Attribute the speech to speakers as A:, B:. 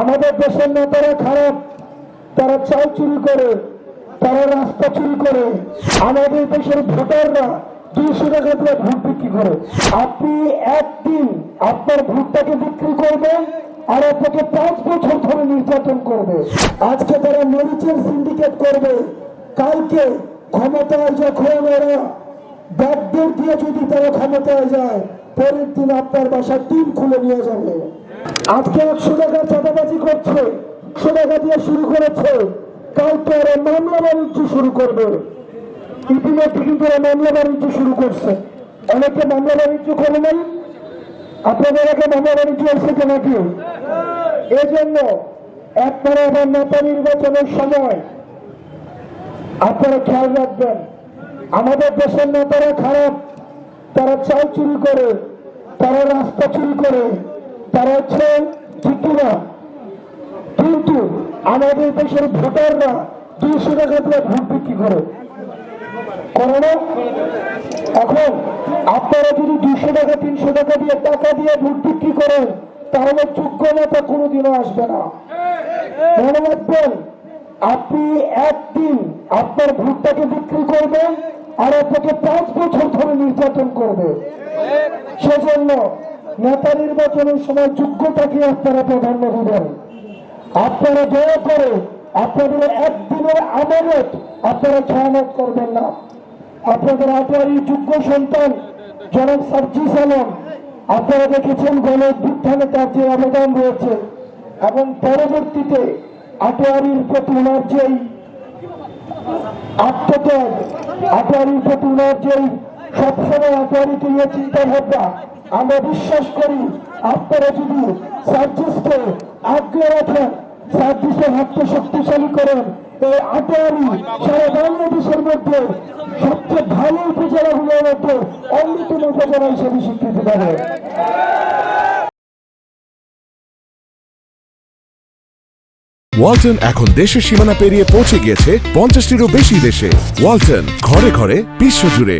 A: আমাদের দেশের নেতারা খারাপ। তারা চাল চুরি করে, তারা রাস্তা চুরি করে। আমাদের দেশের ভোটাররা দুইশো টাকা দিয়ে ভোট বিক্রি করে। আপনি একদিন আপনার ভোটটাকে বিক্রি করবেন আর আপনাকে পাঁচ বছর ধরে নির্যাতন করবে। আজকে তারা মরিচের সিন্ডিকেট করবে, কালকে ক্ষমতায় যখন ওরা ব্যাগদের দিয়ে যদি তারা ক্ষমতায় যায় পরের দিন আপনার বাসার টিম খুলে নিয়ে যাবে। আজকে একশো টাকা চাঁদাবাজি করছে একশো টাকা দিয়ে শুরু করেছে। কালকে ওরা মামলা বাণিজ্য শুরু করবে। ইতিমধ্যে কিন্তু ওরা মামলা বাণিজ্য শুরু করছে। অনেকে মামলা বাণিজ্য করে নাই। আপনাদের আগে মামলা বাণিজ্য এসেছে নাকি এই জন্য একবারে আবার নেতা নির্বাচনের সময় আপনারা খেয়াল রাখবেন। আমাদের দেশের নেতারা খারাপ, তারা চাল চুরি করে। তারা রাস্তা চুরি করে, তারা হচ্ছে না। কিন্তু আমাদের দেশের ভোটাররা দুইশো টাকা দিয়ে ভোট বিক্রি করে। এখন আপনারা যদি দুইশো টাকা, তিনশো টাকা দিয়ে টাকা দিয়ে ভোট বিক্রি করেন, তাহলে যোগ্য নেতা কোনোদিনও আসবে না। মনে রাখবেন, আপনি একদিন আপনার ভোটটাকে বিক্রি করবেন আর আপনাকে পাঁচ বছর ধরে নির্যাতন করবে। সেজন্য নেতা নির্বাচনের সময় যোগ্যতাকে আপনারা প্রাধান্য দিবেন আপনারা দয়া করে আপনাদের একদিনের আমানত আপনারা খেয়ানত করবেন না। আপনাদের আপনারই যোগ্য সন্তান জনাব সার্জিস আলম, আপনারা দেখেছেন গণ উত্থানে তার যে অবদান রয়েছে এবং পরবর্তীতে আটোয়ারির প্রতি ওনার যেই আত্মত্যাগ আটোয়ারির প্রতি ওনার যেই সবসময় আটোয়ারিতে নিয়ে চিন্তা ভাবনা আমরা বিশ্বাস করি আপনারা যদি সার্জিসকে আগ্রে রাখেন সার্জিসে হাতকে শক্তিশালী করেন, এই আটোয়ারি সারা বাংলাদেশের মধ্যে সবচেয়ে ভালো উপজেলাগুলোর মধ্যে অন্যতম উপজেলা হিসেবে স্বীকৃতি পাবে
B: ওয়ালটন এখন দেশের সীমানা পেরিয়ে পৌঁছে গিয়েছে পঞ্চাশটিরও বেশি দেশে। ওয়ালটন, ঘরে ঘরে, বিশ্বজুড়ে।